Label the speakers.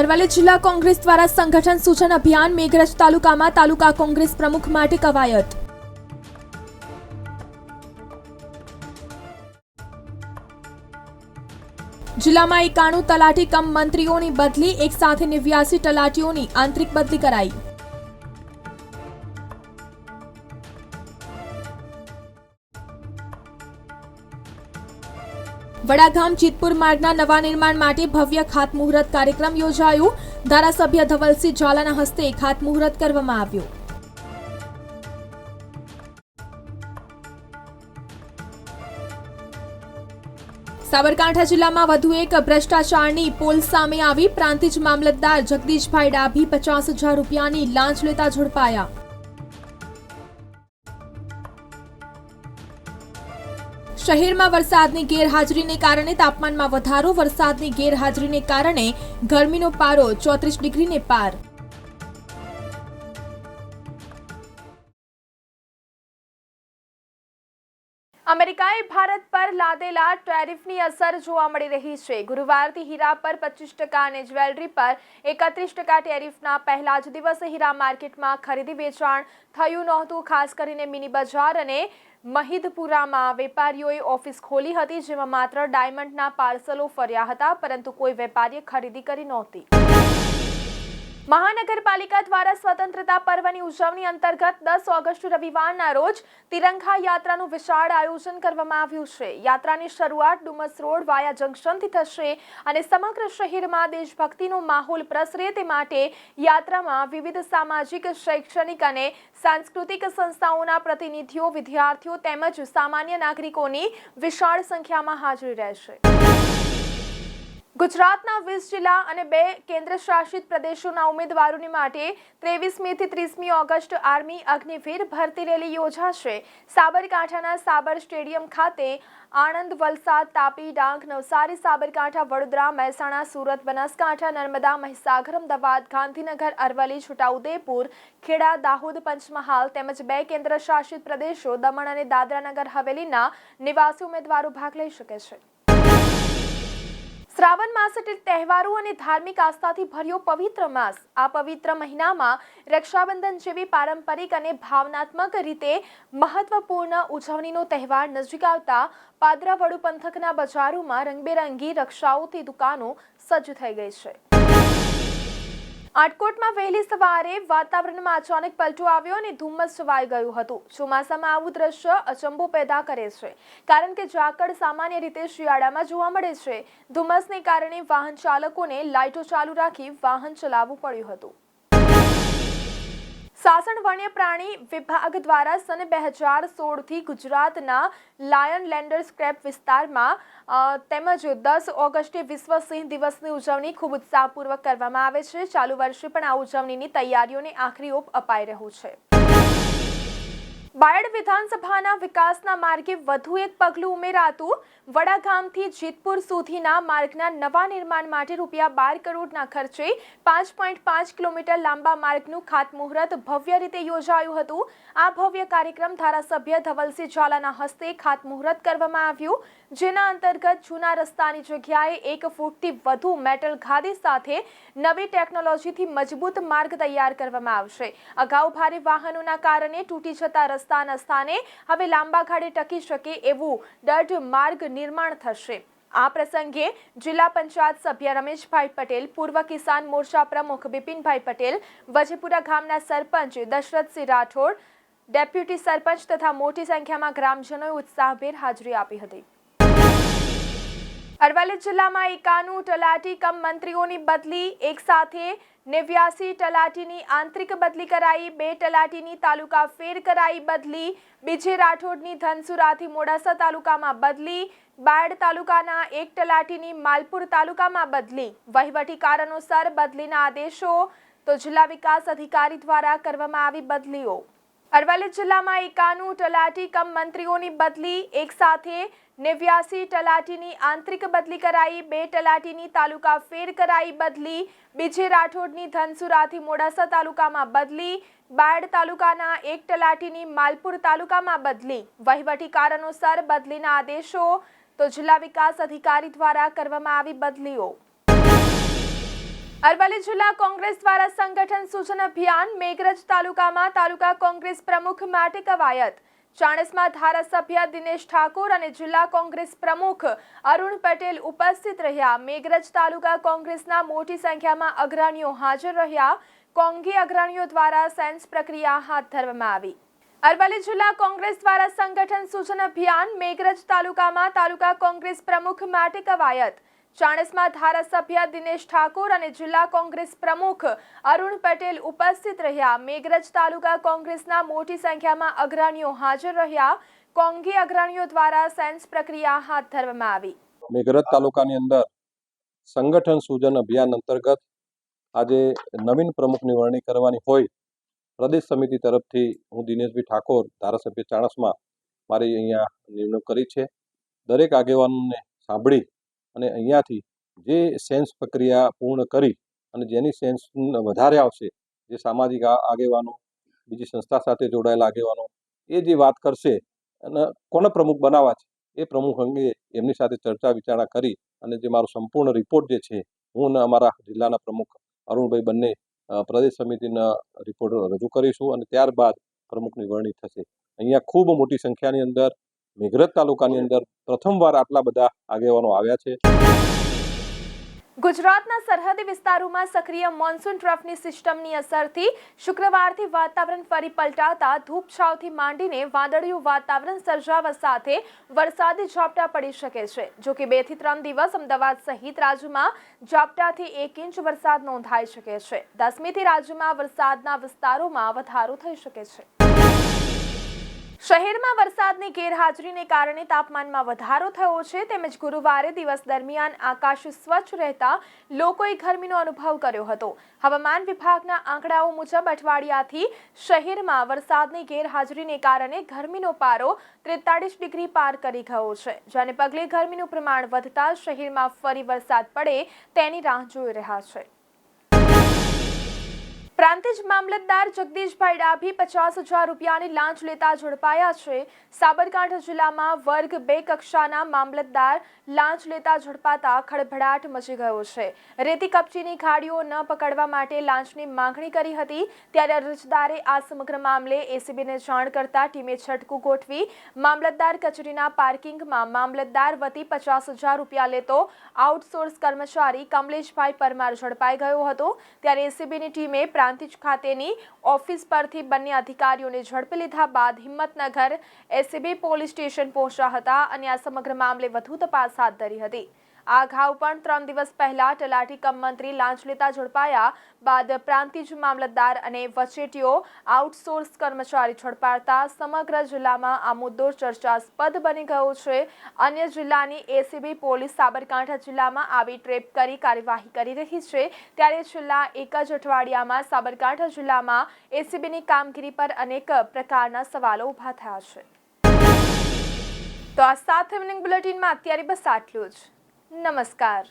Speaker 1: અરવલ્લી જિલ્લા કોંગ્રેસ દ્વારા સંગઠન સૂચન અભિયાન મેઘરજ તાલુકામાં તાલુકા કોંગ્રેસ પ્રમુખ માટે કવાયત. જિલ્લામાં એકાણું તલાટી કમ મંત્રીઓની બદલી, એક સાથે નેવ્યાસી તલાટીઓની આંતરિક બદલી કરાઈ. વડાગામ જીતપુર માર્ગના નવા નિર્માણ માટે ભવ્ય ખાતમુહૂર્ત કાર્યક્રમ યોજાયો. ધારાસભ્ય ધવલસિંહ ઝાલાના હસ્તે ખાતમુહૂર્ત કરવામાં આવ્યું. સાબરકાંઠા જિલ્લામાં વધુ એક ભ્રષ્ટાચારની પોલ સામે આવી. પ્રાંતિજ મામલતદાર જગદીશભાઈ ડાભી પચાસ હજાર રૂપિયાની લાંચ લેતા ઝડપાયા. શહેરમાં વરસાદની ગેરહાજરીને કારણે તાપમાનમાં વધારો, વરસાદની ગેરહાજરીને કારણે ગરમીનો પારો ચોત્રીસ ડિગ્રીને પાર. અમેરિકાએ ભારત પર લાદેલા ટેરિફની અસર જોવા મળી રહી છે. ગુરુવારથી હીરા પર પચીસ ટકા અને જ્વેલરી પર એકત્રીસ ટકા ટેરિફના પહેલા જ દિવસે હીરા માર્કેટમાં ખરીદી વેચાણ થયું નહોતું, ખાસ કરીને મિની બજાર અને મહિદપુરામાં વેપારીઓએ ઓફિસ ખોલી હતી, જેમાં માત્ર ડાયમંડના પાર્સલો ફર્યા હતા, પરંતુ કોઈ વેપારીએ ખરીદી કરી નહોતી. મહાનગરપાલિકા દ્વારા સ્વતંત્રતા પર્વની ઉજવણી અંતર્ગત દસ ઓગસ્ટ રવિવારના રોજ તિરંગા યાત્રાનું વિશાળ આયોજન કરવામાં આવ્યું છે. યાત્રાની શરૂઆત ડુમસ રોડ વાયા જંકશનથી થશે અને સમગ્ર શહેરમાં દેશભક્તિનો માહોલ પ્રસરે તે માટે યાત્રામાં વિવિધ સામાજિક, શૈક્ષણિક અને સાંસ્કૃતિક સંસ્થાઓના પ્રતિનિધિઓ, વિદ્યાર્થીઓ તેમજ સામાન્ય નાગરિકોની વિશાળ સંખ્યામાં હાજરી રહેશે. ગુજરાતના વીસ જિલ્લા અને બે કેન્દ્ર શાસિત પ્રદેશોના ઉમેદવારોની માટે ત્રેવીસમીથી ત્રીસમી ઓગસ્ટ આર્મી અગ્નિવીર ભરતી રેલી યોજાશે. સાબરકાંઠાના સાબર સ્ટેડિયમ ખાતે આણંદ, વલસાડ, તાપી, ડાંગ, નવસારી, સાબરકાંઠા, વડોદરા, મહેસાણા, સુરત, બનાસકાંઠા, નર્મદા, મહીસાગર, અમદાવાદ, ગાંધીનગર, અરવલ્લી, છોટાઉદેપુર, ખેડા, દાહોદ, પંચમહાલ તેમજ બે કેન્દ્ર શાસિત પ્રદેશો દમણ અને દાદરાનગર હવેલીના નિવાસી ઉમેદવારો ભાગ લઈ શકે છે. શ્રાવણ માસ એટલે તહેવારો અને ધાર્મિક આસ્થાથી ભર્યો પવિત્ર માસ. આ પવિત્ર મહિનામાં રક્ષાબંધન જેવી પારંપરિક અને ભાવનાત્મક રીતે મહત્વપૂર્ણ ઉજવણીનો તહેવાર નજીક આવતા પાદરા વડુ પંથકના બજારોમાં રંગબેરંગી રક્ષાઓથી દુકાનો સજ્જ થઈ ગઈ છે. આટકોટમાં વહેલી સવારે વાતાવરણમાં અચાનક પલટો આવ્યો અને ધુમ્મસ છવાઈ ગયું હતું. ચોમાસામાં આવું દ્રશ્ય અચંબો પેદા કરે છે. કારણ કે ઝાકળ સામાન્ય રીતે શિયાળામાં જોવા મળે છે. ધુમ્મસને કારણે વાહન ચાલકોને લાઇટો ચાલુ રાખી વાહન ચલાવવું પડ્યું હતું. સાસણ વન્ય પ્રાણી વિભાગ દ્વારા સન બે હજાર સોળથી ગુજરાતના લાયન લેન્ડર સ્ક્રેપ વિસ્તારમાં તેમજ દસ ઓગસ્ટે વિશ્વ સિંહ દિવસની ઉજવણી ખૂબ ઉત્સાહપૂર્વક કરવામાં આવે છે. ચાલુ વર્ષે પણ આ ઉજવણીની તૈયારીઓને આખરી ઓપ અપાઈ રહ્યું છે. બાયડ વિધાનસભાના વિકાસના માર્ગે વધુ એક પગલું ઉમેરાતું વડાગામથી જીતપુર સુધીના માર્ગના નવા નિર્માણ માટે રૂપિયા બાર કરોડના ખર્ચે પાંચ પોઈન્ટ પાંચ કિલોમીટર લાંબા માર્ગનું ખાતમુહૂર્ત ભવ્ય રીતે યોજાયું હતું. આ ભવ્ય કાર્યક્રમ ધારાસભ્ય ધવલસિંહ ઝાલાના હસ્તે ખાતમુહૂર્ત કરવામાં આવ્યું. જેના અંતર્ગત જૂના રસ્તાની જગ્યાએ એક ફૂટથી વધુ મેટલ ખાદી સાથે નવી ટેકનોલોજીથી મજબૂત માર્ગ તૈયાર કરવામાં આવશે. અગાઉ ભારે વાહનોના કારણે તૂટી જતા રસ્તાના સ્થાને હવે લાંબા ગાળે ટકી શકે એવું દઢ માર્ગ નિર્માણ થશે. આ પ્રસંગે જિલ્લા પંચાયત સભ્ય રમેશભાઈ પટેલ, પૂર્વ કિસાન મોરચા પ્રમુખ બિપિનભાઈ પટેલ, વજેપુરા ગામના સરપંચ દશરથસિંહ રાઠોડ, ડેપ્યુટી સરપંચ તથા મોટી સંખ્યામાં ગ્રામજનોએ ઉત્સાહભેર હાજરી આપી હતી. અરવલ્લી જિલ્લામાં એકાણું તલાટી કમ મંત્રીઓની બદલી એક સાથે નેવ્યાસી તલાટીની આંતરિક બદલી કરાઈ, બે તલાટીની તાલુકા ફેર કરાઈ બદલી, બીજે રાઠોડની ધનસુરાથી મોડાસા તાલુકામાં બદલી, બાયડ તાલુકાના એક તલાટીની માલપુર તાલુકામાં બદલી. વહીવટી કારણોસર બદલીના આદેશો તો જિલ્લા વિકાસ અધિકારી દ્વારા કરવામાં આવી બદલીઓ. અરવલ્લી જિલ્લામાં એકાણું તલાટી કમ મંત્રીઓની બદલી, એક સાથે નેવ્યાસી તલાટીની આંતરિક બદલી કરાઈ, બે તલાટીની તાલુકા ફેર કરાઈ બદલી, બીજે રાઠોડની ધનસુરાથી મોડાસા તાલુકામાં બદલી, બાયડ તાલુકાના એક તલાટીની માલપુર તાલુકામાં બદલી. વહીવટી કારણોસર બદલીના આદેશો તો જિલ્લા વિકાસ અધિકારી દ્વારા કરવામાં આવી બદલીઓ. અરવલ્લી જિલ્લા કોંગ્રેસ દ્વારા સંગઠન સૂચન અભિયાન મેઘરજ તાલુકામાં તાલુકા કોંગ્રેસ પ્રમુખ માટે કવાયત, ચાણસમાં ધારાસભ્ય દિનેશ ઠાકોર અને જિલ્લા કોંગ્રેસ પ્રમુખ અરુણ પટેલ ઉપસ્થિત રહ્યા. મેઘરજ તાલુકા કોંગ્રેસના મોટી સંખ્યામાં અગ્રણીઓ હાજર રહ્યા. કોંગી અગ્રણીઓ દ્વારા સેન્સ પ્રક્રિયા હાથ ધરવામાં આવી. અરવલ્લી જિલ્લા કોંગ્રેસ દ્વારા સંગઠન સૂચન અભિયાન મેઘરજ તાલુકામાં તાલુકા કોંગ્રેસ પ્રમુખ માટે કવાયત ચાણસમાં ધારાસભ્ય દિનેશ ઠાકોર અને જિલ્લા કોંગ્રેસ પ્રમુખ અરુણ પટેલ ઉપસ્થિત રહ્યા. મેઘરજ તાલુકા કોંગ્રેસના મોટી સંખ્યામાં અગ્રણીઓ હાજર રહ્યા. કોંગી અગ્રણીઓ દ્વારા સેન્સ પ્રક્રિયા હાથ ધરવામાં આવી.
Speaker 2: મેઘરજ તાલુકાની અંદર સંગઠન સૂજન અભિયાન અંતર્ગત આજે નવીન પ્રમુખની વરણી કરવાની હોય પ્રદેશ સમિતિ તરફથી હું દિનેશભાઈ ઠાકોર, ધારાસભ્ય ચાણસમાં, મારી અહીંયા નિમણૂક કરી છે. દરેક આગેવાનોને સાંભળી અને અહીંયાથી જે સેન્સ પ્રક્રિયા પૂર્ણ કરી અને જેની સેન્સ વધારે આવશે, જે સામાજિક આગેવાનો, બીજી સંસ્થા સાથે જોડાયેલા આગેવાનો, એ જે વાત કરશે, અને કોને પ્રમુખ બનાવવા છે, એ પ્રમુખ અંગે એમની સાથે ચર્ચા વિચારણા કરી અને જે મારો સંપૂર્ણ રિપોર્ટ જે છે, હું અને અમારા જિલ્લાના પ્રમુખ અરુણભાઈ બંને પ્રદેશ સમિતિના રિપોર્ટ રજૂ કરીશું અને ત્યારબાદ પ્રમુખની વરણી થશે. અહીંયા ખૂબ મોટી સંખ્યાની અંદર મેઘરજ તાલુકાની અંદર પ્રથમવાર આટલા બધા આગેવાનો આવ્યા છે.
Speaker 1: ગુજરાતના સરહદી વિસ્તારોમાં સક્રિય મોન્સૂન ટ્રફની સિસ્ટમની અસરથી શુક્રવારથી વાતાવરણ ફરી પલટાતા ધૂપછાવથી માંડીને વાદળિયું વાતાવરણ સર્જાવા સાથે વરસાદી ઝાપટા પડી શકે છે. જો કે બેથી ત્રણ દિવસ અમદાવાદ સહિત રાજ્યમાં ઝાપટાથી એક ઇંચ વરસાદ નોંધાઈ શકે છે. દસમીથી રાજ્યમાં વરસાદના વિસ્તારોમાં વધારો થઈ શકે છે. શહેરમાં વરસાદની ગેરહાજરીને કારણે તાપમાનમાં વધારો થયો છે, તેમજ ગુરુવારે દિવસ દરમિયાન આકાશ સ્વચ્છ રહેતા લોકોએ ગરમીનો અનુભવ કર્યો હતો. હવામાન વિભાગના આંકડાઓ મુજબ અઠવાડિયાથી શહેરમાં વરસાદની ગેરહાજરીને કારણે ગરમીનો પારો ત્રેતાળીસ ડિગ્રી પાર કરી ગયો છે. જેને પગલે ગરમીનું પ્રમાણ વધતા શહેરમાં ફરી વરસાદ પડે તેની રાહ જોઈ રહ્યા છે. પ્રાંતિજ મામલતદાર જગદીશભાઈ ડાભી પચાસ હજાર રૂપિયાની લાંચ લેતા ઝડપાયા છે. સાબરકાંઠા જિલ્લામાં વર્ગ બે કક્ષાના મામલતદાર લાંચ લેતા ઝડપાતા ખળભળાટ મચી ગયો છે. રેતી કપચીની ખાડીઓ ન પકડવા માટે લાંચની માંગણી કરી હતી. ત્યારે અરજદારે આ સમગ્ર મામલે એસીબીને જાણ કરતા ટીમે છટકું ગોઠવી મામલતદાર કચેરીના પાર્કિંગમાં મામલતદાર વતી પચાસ હજાર રૂપિયા લેતો આઉટસોર્સ કર્મચારી કમલેશભાઈ પરમાર ઝડપાઈ ગયો હતો. ત્યારે એસીબીની ટીમે પ્રાંતિજ ખાતેની ઓફિસ પરથી બંને અધિકારીઓને ઝડપી લીધા બાદ હિંમતનગર એસીબી પોલીસ સ્ટેશન પહોંચ્યા હતા અને આ સમગ્ર મામલે વધુ તપાસ હાથ ધરી હતી. આ અગાઉ પણ ત્રણ દિવસ પહેલા તલાટી કમ મંત્રી લાંચ લેતા ઝડપાયા બાદ પ્રાંતિજ મામલતદાર અને વચેટીઓ આઉટસોર્સ કર્મચારી ઝડપાતા સમગ્ર જિલ્લામાં આ મુદ્દો ચર્ચાસ્પદ બની ગયો છે. અન્ય જિલ્લાની એસીબી પોલીસ સાબરકાંઠા જિલ્લામાં આવી ટ્રેપ કરી કાર્યવાહી કરી રહી છે. ત્યારે છેલ્લા એક જ અઠવાડિયામાં સાબરકાંઠા જિલ્લામાં એસીબીની કામગીરી પર અનેક પ્રકારના સવાલો ઊભા થયા છે. તો આ સાથે ઇવનિંગ બુલેટિનમાં અત્યારે બસ આટલું જ. નમસ્કાર.